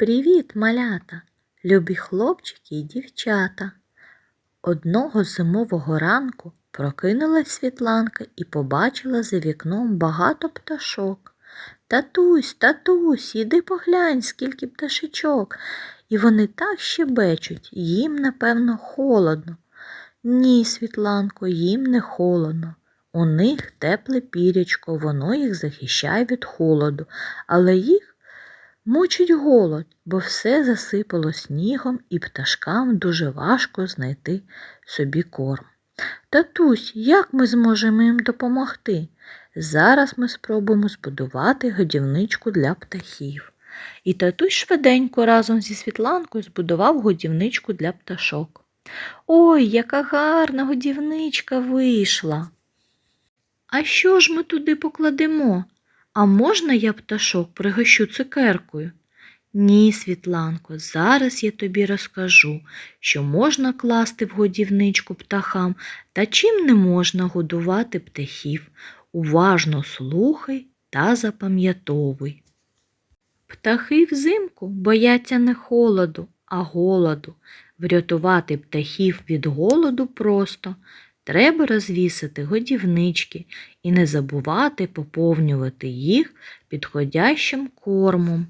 Привіт, малята, любі хлопчики і дівчата. Одного зимового ранку прокинулась Світланка і побачила за вікном багато пташок. Татусь, татусь, іди поглянь, скільки пташечок. І вони так щебечуть, їм, напевно, холодно. Ні, Світланко, їм не холодно. У них тепле пірячко, воно їх захищає від холоду, але їх мучить голод, бо все засипало снігом і пташкам дуже важко знайти собі корм. Татусь, як ми зможемо їм допомогти? Зараз ми спробуємо збудувати годівничку для птахів. І татусь швиденько разом зі Світланкою збудував годівничку для пташок. Ой, яка гарна годівничка вийшла. А що ж ми туди покладемо? А можна я пташок пригощу цукеркою? Ні, Світланко, зараз я тобі розкажу, що можна класти в годівничку птахам та чим не можна годувати птахів. Уважно слухай та запам'ятовуй. Птахи взимку бояться не холоду, а голоду. Врятувати птахів від голоду просто. Треба розвісити годівнички і не забувати поповнювати їх підходящим кормом.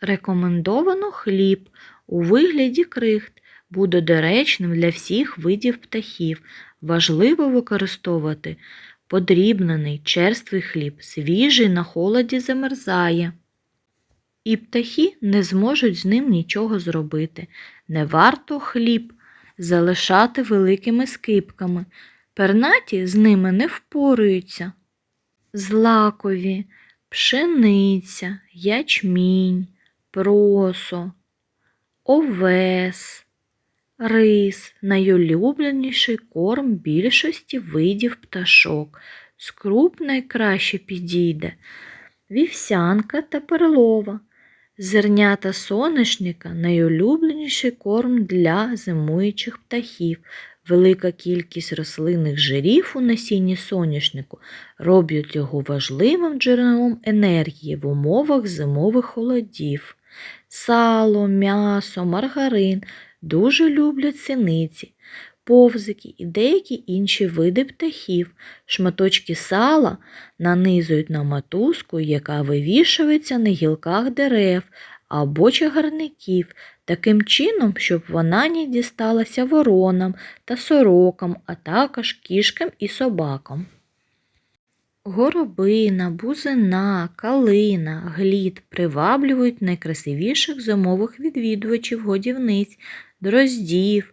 Рекомендовано хліб у вигляді крихт буде доречним для всіх видів птахів. Важливо використовувати подрібнений черствий хліб, свіжий на холоді замерзає. І птахи не зможуть з ним нічого зробити. Не варто хліб залишати великими скипками. Пернаті з ними не впораються. Злакові, пшениця, ячмінь, просо, овес, рис найулюбленіший корм більшості видів пташок. З круп найкраще підійде вівсянка та перлова. Зернята соняшника найулюбленіший корм для зимуючих птахів. Велика кількість рослинних жирів у насінні соняшнику роблять його важливим джерелом енергії в умовах зимових холодів. Сало, м'ясо, маргарин дуже люблять синиці, повзики і деякі інші види птахів. Шматочки сала нанизують на матузку, яка вивішується на гілках дерев або чагарників, таким чином, щоб вона не дісталася воронам та сорокам, а також кішкам і собакам. Горобина, бузина, калина, глід приваблюють найкрасивіших зимових відвідувачів годівниць, дроздів,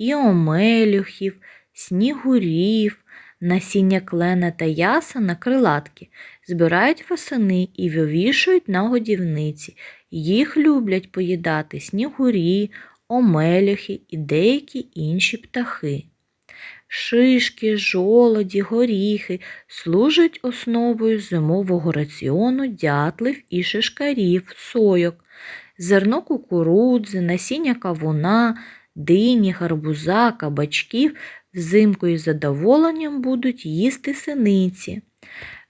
і омелюхів, снігурів, насіння клена та яса на крилатки, збирають восени і вивішують на годівниці. Їх люблять поїдати снігурі, омелюхи і деякі інші птахи. Шишки, жолоді, горіхи служать основою зимового раціону дятлив і шишкарів, сойок, зерно кукурудзи, насіння кавуна, дині, гарбуза, кабачків взимку із задоволенням будуть їсти синиці.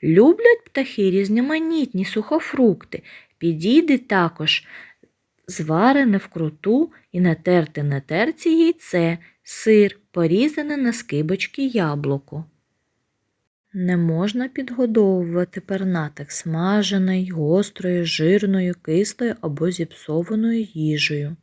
Люблять птахи різноманітні сухофрукти, підійде також зварене вкруту і натерте на терці яйце, сир, порізане на скибочки яблуко. Не можна підгодовувати пернатих смаженою, гострою, жирною, кислою або зіпсованою їжею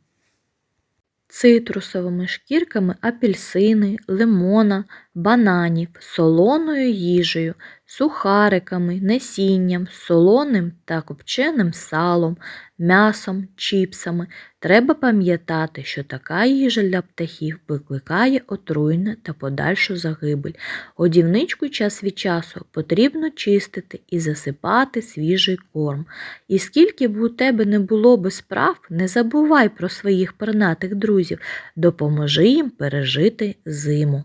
цитрусовими шкірками апельсини, лимона, бананів, солоною їжею, сухариками, насінням, солоним та копченим салом, м'ясом, чіпсами. Треба пам'ятати, що така їжа для птахів викликає отруйне та подальшу загибель. Годівничку час від часу потрібно чистити і засипати свіжий корм. І скільки б у тебе не було би справ, не забувай про своїх пернатих друзів, допоможи їм пережити зиму.